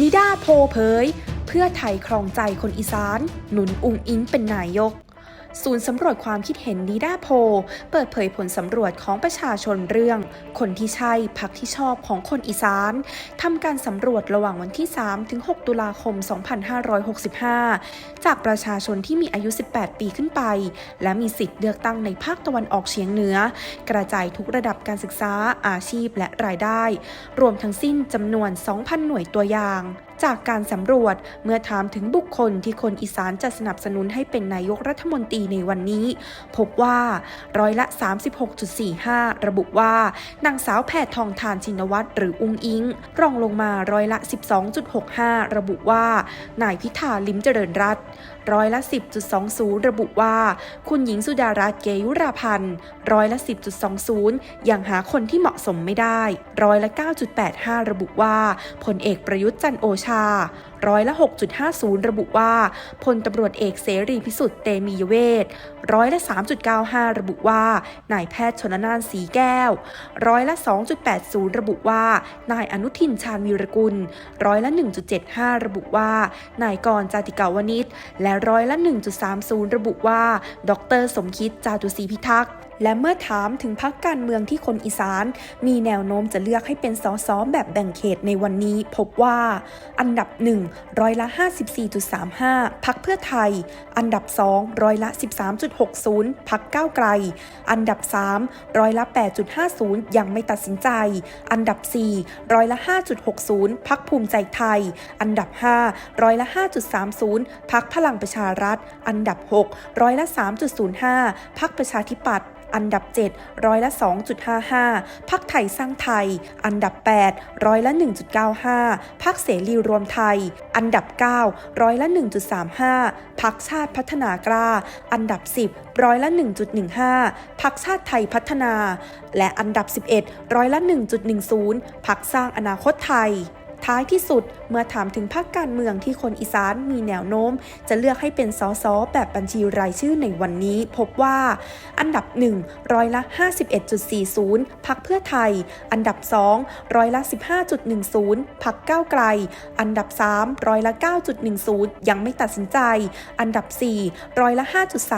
นิด้าโพเผย เพื่อไทยครองใจคนอีสาน หนุนอุงอิงเป็นนายก ศูนย์สำรวจความคิดเห็นนิด้าโพลเปิดเผยผลสำรวจของประชาชนเรื่อง คนที่ใช่พักที่ชอบของคนอีสานทำการสำรวจระหว่างวันที่ 3 ถึง 6 ตุลาคม 2565 จากประชาชนที่มีอายุ 18 ปีขึ้นไป และมีสิทธิ์เลือกตั้งในภาคตะวันออกเฉียงเหนือ กระจายทุกระดับการศึกษาอาชีพและรายได้ รวมทั้งสิ้นจำนวน 2,000 หน่วยตัวอย่าง จากการสำรวจเมื่อถามถึงบุคคลที่คนอีสานจะสนับสนุนให้เป็นนายกรัฐมนตรีในวันนี้ พบว่าร้อยละ 36.45 ระบุว่านางสาวแพทองทานชินวัตรหรืออุงอิง รองลงมาร้อยละ 12.65 ระบุว่า นายพิธาลิมเจริญรัตร้อยละ 10.20 ระบุว่า คุณหญิงสุดารัตน์เกยุราพันธ์ร้อยละ 10.20 ยังหาคนที่เหมาะสมไม่ได้ ร้อยละ 9.85 ระบุว่าพลเอกประยุทธ์จันโอชา ร้อยละ 6.50 ระบุว่าพลตำรวจเอกเสรีพิสุทธิ์เตมียเวทร้อยละ 3.95 ระบุว่านายแพทย์ชนนานสีแก้ว ร้อยละ 2.80 ระบุว่านายอนุทินชาญวีรกุล ร้อยละ 1.75 ระบุว่านายกรจาติกาวนิชและร้อยละ 1.30 ระบุว่า ดร สมคิดจาตุศรีพิทักษ์ และเมื่อถามถึงพักการเมืองที่คนอีสาน มีแนวโน้มจะเลือกให้เป็นสสแบบแบ่งเขตในวันนี้ พบว่า อันดับ 1 ร้อยละ 54.35 พักเพื่อไทย อันดับ 2 ร้อยละ 13.60 พักก้าวไกล อันดับ 3 ร้อยละ 8.50 ยังไม่ตัดสินใจ อันดับ 4 ร้อยละ 5.60 พักภูมิใจไทย อันดับ 5 ร้อยละ 5.30 พักพลังประชารัฐ อันดับ 6 ร้อยละ 3.05 พักประชาธิปัตย์อันดับ 7 ร้อยละ 2.55 พักไทยสร้างไทย อันดับ 8 ร้อยละ 1.95 พักเสรีรวมไทย อันดับ 9 ร้อยละ 1.35 พักชาติพัฒนากล้า อันดับ 10 ร้อยละ 1.15 พักชาติไทยพัฒนา และอันดับ 11 ร้อยละ 1.10 พักสร้างอนาคตไทย ท้ายที่สุดเมื่อถามถึงพรรคการเมืองที่คนอีสานมีแนวโน้ม จะเลือกให้เป็นสสแบบบัญชีรายชื่อในวันนี้ พบว่า อันดับ 1 ร้อยละ 51.40 พักเพื่อไทย อันดับ 2 ร้อยละ 15.10 พักก้าวไกล อันดับ 3 ร้อยละ 9.10 ยังไม่ตัดสินใจ อันดับ 4 ร้อยละ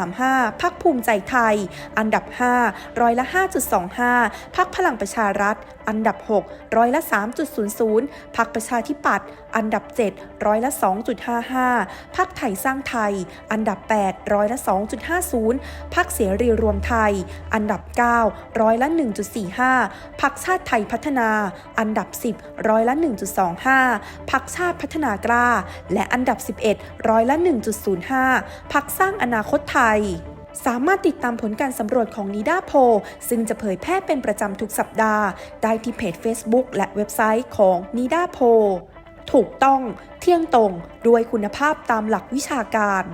5.35 พักภูมิใจไทย อันดับ 5 ร้อยละ 5.25 พักพลังประชารัฐ อันดับ 6 ร้อยละ 3.00 พักประชาธิปัตย์อันดับ 7 ร้อยละ 2.55 พักไทยสร้างไทย อันดับ 8 ร้อยละ 2.50 พักเสรีรวมไทย อันดับ 9 ร้อยละ 1.45 พักชาติไทยพัฒนา อันดับ 10 ร้อยละ 1.25 พักชาติพัฒนากล้า และอันดับ 11 ร้อยละ 1.05 พักสร้างอนาคตไทย สามารถติดตามผลการสำรวจของนิด้าโพลซึ่งจะเผยแพร่เป็นประจำทุกสัปดาห์ ได้ที่เพจ Facebook และเว็บไซต์ของนิด้าโพลถูกต้องเที่ยงตรงด้วยคุณภาพตามหลักวิชาการ